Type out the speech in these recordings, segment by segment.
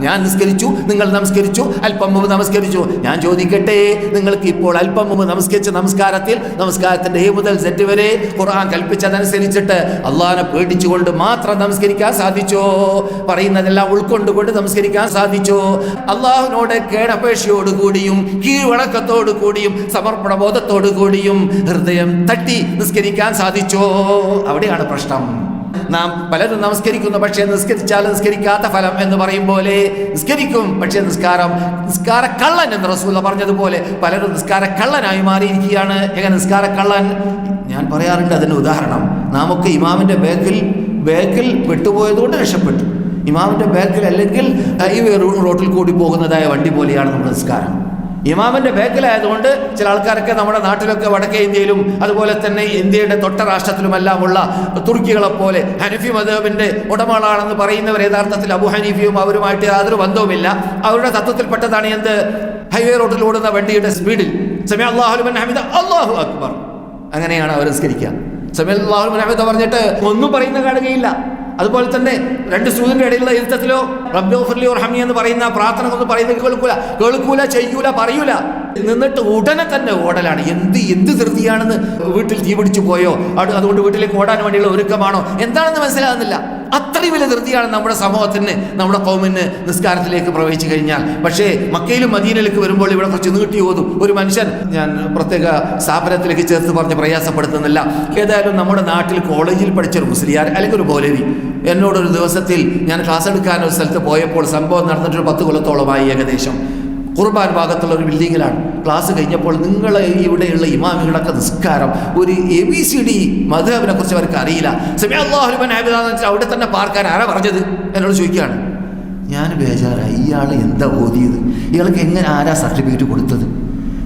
ഞാൻ നിസ്കരിച്ചു നിങ്ങൾ നമസ്കരിച്ചു അല്പം മുമ്പ് നമസ്കരിച്ചു. ഞാൻ ചോദിക്കട്ടെ നിങ്ങൾക്ക് ഇപ്പോൾ അല്പം മുമ്പ് നമസ്കരിച്ച നമസ്കാരത്തിൽ നമസ്കാരത്തിന്റെ എ മുതൽ സെറ്റ് വരെ ഖുർആൻ കൽപ്പിച്ചതനുസരിച്ചിട്ട് അള്ളാഹിനെ പേടിച്ചുകൊണ്ട് മാത്രം നമസ്കരിക്കാൻ സാധിച്ചോ? പറയുന്നതെല്ലാം ഉൾക്കൊണ്ടുകൊണ്ട് നമസ്കരിക്കാൻ സാധിച്ചോ? അള്ളാഹുവിനോട് കേടപേക്ഷയോട് കൂടിയും കീഴ്വണക്കത്തോടു കൂടിയും സമർപ്പണ ബോധത്തോടു കൂടിയും ഹൃദയം തട്ടി നിസ്കരിക്കാൻ സാധിച്ചോ? അവിടെയാണ് പ്രശ്നം. നാം പലരും നമസ്കരിക്കുന്നു പക്ഷേ നിസ്കരിച്ചാൽ നിസ്കരിക്കാത്ത ഫലം എന്ന് പറയും പോലെ നിസ്കരിക്കും പക്ഷേ നിസ്കാരം നിസ്കാര കള്ളൻ എന്ന് റസൂല പറഞ്ഞതുപോലെ പലരും നിസ്കാര കള്ളനായി മാറിയിരിക്കുകയാണ്. എങ്ങനെ നിസ്കാര കള്ളൻ ഞാൻ പറയാറുണ്ട് അതിന് ഉദാഹരണം. നാമൊക്കെ ഇമാമിന്റെ ബാഗിൽ ബാക്കിൽ പെട്ടുപോയതുകൊണ്ട് രക്ഷപ്പെട്ടു. ഇമാമിന്റെ ബാഗിൽ അല്ലെങ്കിൽ ഹൈവേ റോഡിൽ കൂടി പോകുന്നതായ വണ്ടി പോലെയാണ് നമ്മുടെ നിസ്കാരം. ഇമാമിന്റെ ബാക്കിലായതുകൊണ്ട് ചില ആൾക്കാരൊക്കെ നമ്മുടെ നാട്ടിലൊക്കെ വടക്കേ ഇന്ത്യയിലും അതുപോലെ തന്നെ ഇന്ത്യയുടെ തൊട്ട രാഷ്ട്രത്തിലുമെല്ലാമുള്ള തുർക്കികളെ പോലെ ഹനഫി മതബിന്റെ ഉടമകളാണെന്ന് പറയുന്നവർ യഥാർത്ഥത്തിൽ അബു ഹനീഫിയും അവരുമായിട്ട് യാതൊരു ബന്ധവുമില്ല. അവരുടെ തത്വത്തിൽപ്പെട്ടതാണ് എന്ത്? ഹൈവേ റോഡിൽ ഓടുന്ന വണ്ടിയുടെ സ്പീഡിൽ സമയ അള്ളാഹുലുബൻ ഹമീദ് അള്ളാഹു അക്ബർ. അങ്ങനെയാണ് അവർ സംസ്കരിക്കുക സമയ അള്ളാഹുലുബൻ ഹമീദ് പറഞ്ഞിട്ട് ഒന്നും പറയുന്ന കാണുകയില്ല. അതുപോലെ തന്നെ രണ്ട് സൂര്യന്റെ ഇടയിലുള്ള ഇരുത്തത്തിലോ റബ്ബോഫർലി ഹമി എന്ന് പറയുന്ന പ്രാർത്ഥന ഒന്നും പറയുന്നത് കേൾക്കൂല. കേൾക്കൂല ചെയ്യൂല പറയൂല. നിന്നിട്ട് ഉടനെ തന്നെ ഓടലാണ്. എന്ത് എന്ത് ധൃതിയാണെന്ന് വീട്ടിൽ തീ പിടിച്ചു പോയോ? അത് അതുകൊണ്ട് വീട്ടിലേക്ക് ഓടാൻ വേണ്ടിയുള്ള ഒരുക്കമാണോ? എന്താണെന്ന് മനസ്സിലാകുന്നില്ല. അത്രയും വലിയ ധൃതിയാണ് നമ്മുടെ സമൂഹത്തിന് നമ്മുടെ കൗമിന് നിസ്കാരത്തിലേക്ക് പ്രവേശിച്ചു കഴിഞ്ഞാൽ. പക്ഷേ മക്കയിലും മദീനയിലേക്ക് വരുമ്പോൾ ഇവിടെ കുറച്ച് നീട്ടി ഓതും. ഒരു മനുഷ്യൻ ഞാൻ പ്രത്യേക സ്ഥാപനത്തിലേക്ക് ചേർത്ത് പറഞ്ഞ് പ്രയാസപ്പെടുത്തുന്നില്ല. ഏതായാലും നമ്മുടെ നാട്ടിൽ കോളേജിൽ പഠിച്ച ഒരു മുസ്ലിയാർ അല്ലെങ്കിൽ ഒരു ബോലരി എന്നോടൊരു ദിവസത്തിൽ ഞാൻ ക്ലാസ് എടുക്കാൻ ഒരു സ്ഥലത്ത് പോയപ്പോൾ സംഭവം നടന്നിട്ടൊരു പത്ത് കൊല്ലത്തോളമായി ഏകദേശം. കുർബാൻ ഭാഗത്തുള്ള ഒരു ബിൽഡിങ്ങിലാണ്. ക്ലാസ് കഴിഞ്ഞപ്പോൾ നിങ്ങൾ ഇവിടെയുള്ള ഇമാമികളൊക്കെ നിസ്കാരം. ഒരു എ ബി സി ഡി മധുബിനെ കുറിച്ച് അവർക്ക് അറിയില്ല. അവിടെ തന്നെ പാർക്കാൻ ആരാ പറഞ്ഞത്? എന്നോട് ചോദിക്കുകയാണ്. ഞാൻ ബേജാറായി. ഇയാൾ എന്താ ഓതിയത്? ഇയാൾക്ക് എങ്ങനെ ആരാ സർട്ടിഫിക്കറ്റ് കൊടുത്തത്?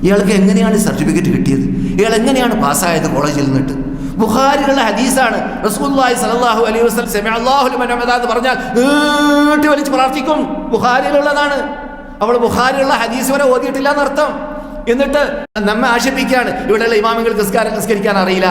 ഇയാൾക്ക് എങ്ങനെയാണ് സർട്ടിഫിക്കറ്റ് കിട്ടിയത്? ഇയാൾ എങ്ങനെയാണ് പാസ്സായത് കോളേജിൽ നിന്നിട്ട്? ബുഹാരികളുടെ ഹദീസാണ്. റസൂലുള്ളാഹി സ്വല്ലല്ലാഹു അലൈഹി വസല്ലം സമയ അല്ലാഹു ലിമൻ ഹമദ എന്ന് പറഞ്ഞാൽ നീട്ടി വലിച്ച് പ്രാർത്ഥിക്കും. ബുഖാരിയിലുള്ളതാണ്. അവൾ ബുഹാരിയുള്ള ഹദീസ് വരെ ഓതിയിട്ടില്ല എന്നർത്ഥം. എന്നിട്ട് നമ്മെ ആശിപ്പിക്കുകയാണ് ഇവിടെയുള്ള ഇമാമികൾ നിസ്കാരം നിസ്കരിക്കാൻ അറിയില്ല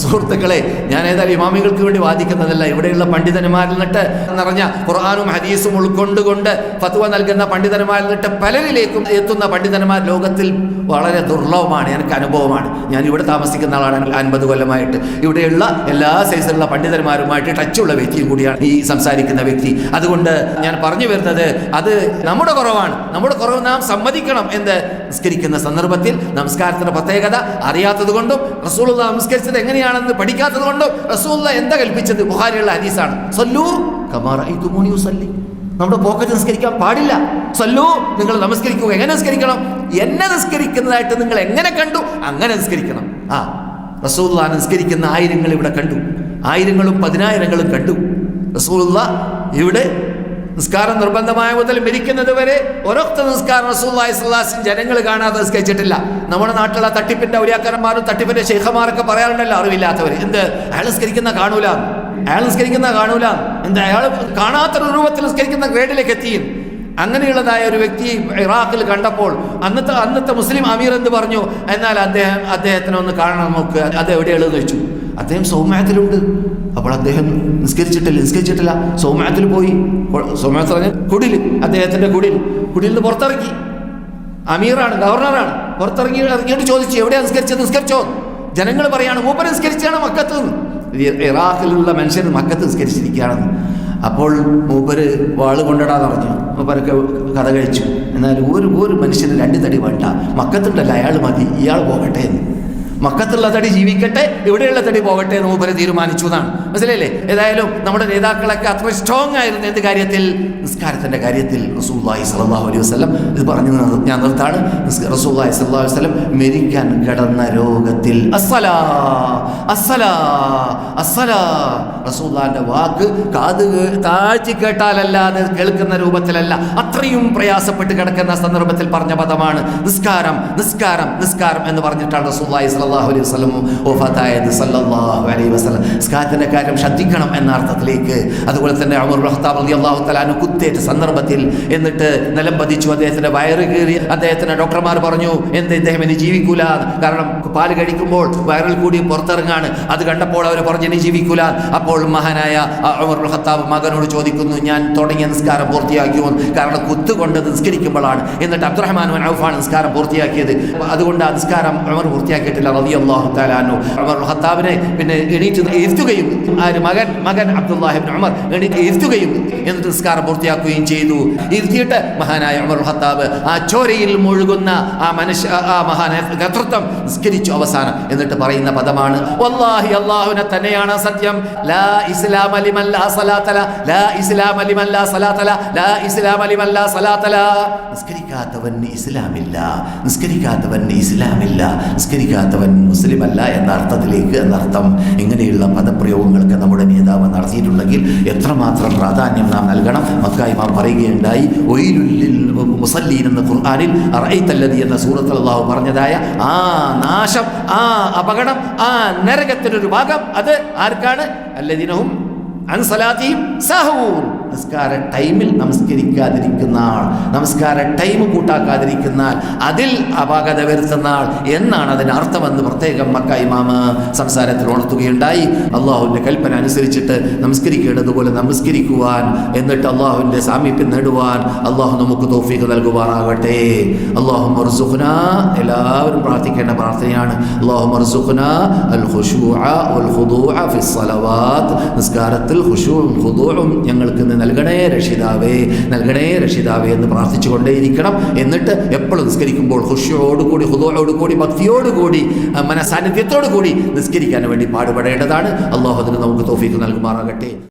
സുഹൃത്തുക്കളെ ഞാൻ ഏതായാലും ഇമാമികൾക്ക് വേണ്ടി വാദിക്കുന്നതല്ല. ഇവിടെയുള്ള പണ്ഡിതന്മാരിൽ നിന്നിട്ട് നിറഞ്ഞ ഖുർആാനും ഹദീസും ഉൾക്കൊണ്ടുകൊണ്ട് ഫത്വ നൽകുന്ന പണ്ഡിതന്മാരിൽ നിന്നിട്ട് പലരിലേക്കും എത്തുന്ന പണ്ഡിതന്മാർ ലോകത്തിൽ വളരെ ദുർലഭമാണ് എനിക്ക് അനുഭവമാണ്. ഞാൻ ഇവിടെ താമസിക്കുന്ന ആളാണ് അൻപത് കൊല്ലമായിട്ട്. ഇവിടെയുള്ള എല്ലാ സൈസിലുള്ള പണ്ഡിതന്മാരുമായിട്ട് ടച്ചുള്ള വ്യക്തിയും കൂടിയാണ് ഈ സംസാരിക്കുന്ന വ്യക്തി. അതുകൊണ്ട് ഞാൻ പറഞ്ഞു വരുന്നത് അത് നമ്മുടെ കുറവാണ്. നമ്മുടെ കുറവ് നാം സമ്മതിക്കണം എന്ന് നിസ്കരിക്കുന്ന സന്ദർഭത്തിൽ നമസ്കാരത്തിന്റെ പ്രത്യേകത അറിയാത്തത് കൊണ്ടും റസൂൾ നമസ്കരിച്ചത് എങ്ങനെയാണെന്ന് പഠിക്കാത്തത് കൊണ്ട് റസൂല്ല എന്താ കൽപ്പിച്ചത്? ബുഹാരിയുള്ള ഹദീസാണ്. സല്ലൂ കമാറൂനി സല്ലി നമ്മുടെ പോക്കറ്റ് നിസ്കരിക്കാൻ പാടില്ല. സല്ലു നിങ്ങൾ നമസ്കരിക്കുക എങ്ങനെ നിസ്കരിക്കണം? എന്നെ നിസ്കരിക്കുന്നതായിട്ട് നിങ്ങൾ എങ്ങനെ കണ്ടു? അങ്ങനെ നിസ്കരിക്കണം. ആ റസൂല്ല നിസ്കരിക്കുന്ന ആയിരങ്ങൾ ഇവിടെ കണ്ടു. ആയിരങ്ങളും പതിനായിരങ്ങളും കണ്ടു. റസൂല്ല ഇവിടെ നിസ്കാരം നിർബന്ധമായ മുതൽ മരിക്കുന്നത് വരെ ഒരൊക്ത നിസ്കാരം റസൂല്ലായി സ്വലാസിൻ ജനങ്ങൾ കാണാതെ നിസ്കരിച്ചിട്ടില്ല. നമ്മുടെ നാട്ടിലുള്ള തട്ടിപ്പിന്റെ ഔലിയാക്കന്മാരും തട്ടിപ്പിന്റെ ശേഖമാരൊക്കെ പറയാറുണ്ടല്ലോ അറിവില്ലാത്തവർ എന്ത്? അയാൾ നിസ്കരിക്കുന്ന കാണൂല. അയാൾ നിസ്കരിക്കുന്ന കാണൂല. എന്ത്? അയാൾ കാണാത്ത രൂപത്തിൽ നിസ്കരിക്കുന്ന ഗ്രേഡിലേക്ക് എത്തിയും അങ്ങനെയുള്ളതായ ഒരു വ്യക്തി ഇറാഖിൽ കണ്ടപ്പോൾ അന്നത്തെ അന്നത്തെ മുസ്ലിം അമീർ എന്ന് പറഞ്ഞു? എന്നാൽ അദ്ദേഹം അദ്ദേഹത്തിനെ ഒന്ന് കാണണം നമുക്ക് അത് എവിടെയുള്ളത് വെച്ചു അദ്ദേഹം സൗമ്യത്തിലുണ്ട്. അപ്പോൾ അദ്ദേഹം നിസ്കരിച്ചിട്ടില്ല നിസ്കരിച്ചിട്ടില്ല. സൗമ്യത്തിൽ പോയി. സൗമ്യത്തിൽ പറഞ്ഞ കുടിൽ അദ്ദേഹത്തിന്റെ കുടിൽ. കുടിൽ നിന്ന് പുറത്തിറങ്ങി. അമീറാണ് ഗവർണറാണ്. പുറത്തിറങ്ങി ഇറങ്ങിയിട്ട് ചോദിച്ചു എവിടെയാണ് നിസ്കരിച്ചത്? നിസ്കരിച്ചോ? ജനങ്ങൾ പറയാണ് മൂപ്പർ നിസ്കരിച്ചാണ് മക്കത്ത് ഇറാഖിലുള്ള മനുഷ്യർ മക്കത്ത് നിസ്കരിച്ചിരിക്കുകയാണെന്ന്. അപ്പോൾ മൂപ്പര് വാൾ കൊണ്ടിടാന്ന് പറഞ്ഞു. മൂപ്പരൊക്കെ കഥ കഴിച്ചു. എന്നാൽ ഒരു ഒരു മനുഷ്യന് രണ്ട് തടി വേണ്ട. മക്കത്തുണ്ടല്ല അയാൾ മതി. ഇയാൾ പോകട്ടെ എന്ന്. മക്കത്തുള്ള തടി ജീവിക്കട്ടെ ഇവിടെയുള്ള തടി പോകട്ടെ എന്ന് മൂപ്പര് തീരുമാനിച്ചു എന്നാണ്. മനസ്സിലല്ലേ ഏതായാലും നമ്മുടെ നേതാക്കളൊക്കെ അത്ര സ്ട്രോങ് ആയിരുന്നു എന്ത് കാര്യത്തിൽ? നിസ്കാരത്തിന്റെ കാര്യത്തിൽ റസൂല്ലായി സലാഹു അലൈഹി വസ്ലം ഇത് പറഞ്ഞു ഞാൻ നിർത്താണ് റസൂല്ലായി അലൈഹി വസ്ലം മരിക്കാൻ കിടന്ന രോഗത്തിൽ അസ്സലാ അസ്സലാ അസ്സലാ. റസൂല്ലാന്റെ വാക്ക് കാത് താഴ്ത്തി കേട്ടാലല്ലാതെ കേൾക്കുന്ന രൂപത്തിലല്ല. അത്രയും പ്രയാസപ്പെട്ട് കിടക്കുന്ന സന്ദർഭത്തിൽ പറഞ്ഞ പദമാണ് നിസ്കാരം നിസ്കാരം നിസ്കാരം എന്ന് പറഞ്ഞിട്ടാണ് റസൂല്ലായി സല്ലല്ലാഹു അലൈഹി വസല്ലം വഫാത്തായത് സല്ലല്ലാഹു അലൈഹി വസല്ലം. സ്കാത്തിന്റെ കാര്യം ശ്രദ്ധിക്കണം എന്ന അർത്ഥത്തിലേക്ക് അതുപോലെ തന്നെ ഉമർ റഹ്താബ് അലി അള്ളാഹു തലാനു കുത്തേറ്റ സന്ദർഭത്തിൽ എന്നിട്ട് നിലം പതിച്ചു അദ്ദേഹത്തിന്റെ വയറ് കീറി അദ്ദേഹത്തിന്റെ ഡോക്ടർമാർ പറഞ്ഞു എന്ത് ഇദ്ദേഹം ഇനി ജീവിക്കൂല? കാരണം പാൽ കഴിക്കുമ്പോൾ വയറിൽ കൂടി പുറത്തിറങ്ങാണ്. അത് കണ്ടപ്പോൾ അവർ പറഞ്ഞു ഇനി ജീവിക്കൂല. അപ്പോൾ മഹാനായ അമർ ഖത്താബ് മകനോട് ചോദിക്കുന്നു ഞാൻ തുടങ്ങിയ നിസ്കാരം പൂർത്തിയാക്കിയോ? കാരണം കുത്തുകൊണ്ട് നിസ്കരിക്കുമ്പോഴാണ്. എന്നിട്ട് അബ്ദുറഹ്മാൻ ഔഫാണ് നിസ്കാരം പൂർത്തിയാക്കിയത്. അതുകൊണ്ട് ആ നിസ്കാരം ഉമർ പൂർത്തിയാക്കിയിട്ടില്ല. റളിയല്ലാഹു തആല അൻഹു. ഉമർ ഇബ്നു ഖത്താബിനെ പിന്നെ എണീറ്റ് ഇരുത്തുകയും ആര് മകൻ മകൻ അബ്ദുല്ലാഹി ഇബ്നു ഉമർ എണീറ്റ് ഇരുത്തുകയും എന്നിട്ട് നിസ്കാരം പൂർത്തിയാക്കുകയും ചെയ്തു. ഇരുത്തിയിട്ട് മഹാനായ ഉമർ ഹത്താബ് ആ ചോരയിൽ മുഴുകുന്ന ആ മനുഷ്യ ആ മഹാന ഗത്രത്വം നിസ്കരിച്ചു അവസാനം എന്നിട്ട് പറയുന്ന പദമാണ് വല്ലാഹി അല്ലാഹുവിനെ തന്നെയാണ് സത്യം. ലാ ഇസ്ലാം ലിമൻ ലാ സലാത്തല ലാ ഇസ്ലാം ലിമൻ ലാ സലാത്തല ലാ ഇസ്ലാം ലിമൻ ലാ സലാത്തല നിസ്കരിക്കാത്തവന് ഇസ്ലാമില്ല നിസ്കരിക്കാത്തവൻ ഇസ്ലാമില്ല നിസ്കരിക്കാത്തവൻ മുസ്ലിമല്ല എന്ന അർത്ഥത്തിലേക്ക് എന്നർത്ഥം ഇങ്ങനെയുള്ള പദപ്രയോഗങ്ങൾക്ക് നമ്മുടെ നേതാവ് നടത്തിയിട്ടുണ്ടെങ്കിൽ എത്രമാത്രം പ്രാധാന്യം നാം നൽകണം? മക്കായ്മ പറയുകയുണ്ടായി ഒയിലുല്ലിൽ മുസല്ലീൻ എന്ന ഖുർആാനിൽ അറൈത്തല്ലതി എന്ന സൂറത്തിൽ അള്ളാഹു പറഞ്ഞതായ ആ നാശം ആ അപകടം ആ നരകത്തിനൊരു ഭാഗം അത് ആർക്കാണ്? അല്ലതിനവും അൻസലാത്തിയും സഹവും നമസ്കാര ടൈമിൽ നമസ്കരിക്കാതിരിക്കുന്ന ആൾ നമസ്കാര ടൈം കൂട്ടാക്കാതിരിക്കുന്ന ആൾ അതിൽ അപാകത വരുത്തുന്ന ആൾ എന്നാണ് അതിന്റെ അർത്ഥമെന്ന് പ്രത്യേകം മക്ക ഇമാമ് സംസാരത്തിൽ ഉണർത്തുകയുണ്ടായി. അള്ളാഹുവിന്റെ കൽപ്പന അനുസരിച്ചിട്ട് നമസ്കരിക്കേണ്ടതുപോലെ നമസ്കരിക്കുവാൻ എന്നിട്ട് അള്ളാഹുവിന്റെ സാമീപ്യം നേടുവാൻ അള്ളാഹു നമുക്ക് തോഫീക്ക് നൽകുവാനാകട്ടെ അള്ളാഹു മർസുഖ്ന എല്ലാവരും പ്രാർത്ഥിക്കേണ്ട പ്രാർത്ഥനയാണ്. അള്ളാഹു മർസുഖ്ന അൽ ഖുശൂഅ വൽ നിസ്കാരത്തിൽ ഖുശൂഉം ഖുദൂഉം ഞങ്ങൾക്ക് നൽകണേ രക്ഷിതാവേ നൽകണേ രക്ഷിതാവേ എന്ന് പ്രാർത്ഥിച്ചുകൊണ്ടേയിരിക്കണം. എന്നിട്ട് എപ്പോഴും നിസ്കരിക്കുമ്പോൾ ഖുശുവോടുകൂടി ഹുദോയോടുകൂടി ഭക്തിയോടുകൂടി മനസാന്നിധ്യത്തോടു കൂടി നിസ്കരിക്കാൻ വേണ്ടി പാടുപെടേണ്ടതാണ്. അള്ളാഹു അതിന് നമുക്ക് തോഫീക്ക് നൽകുമാറാകട്ടെ.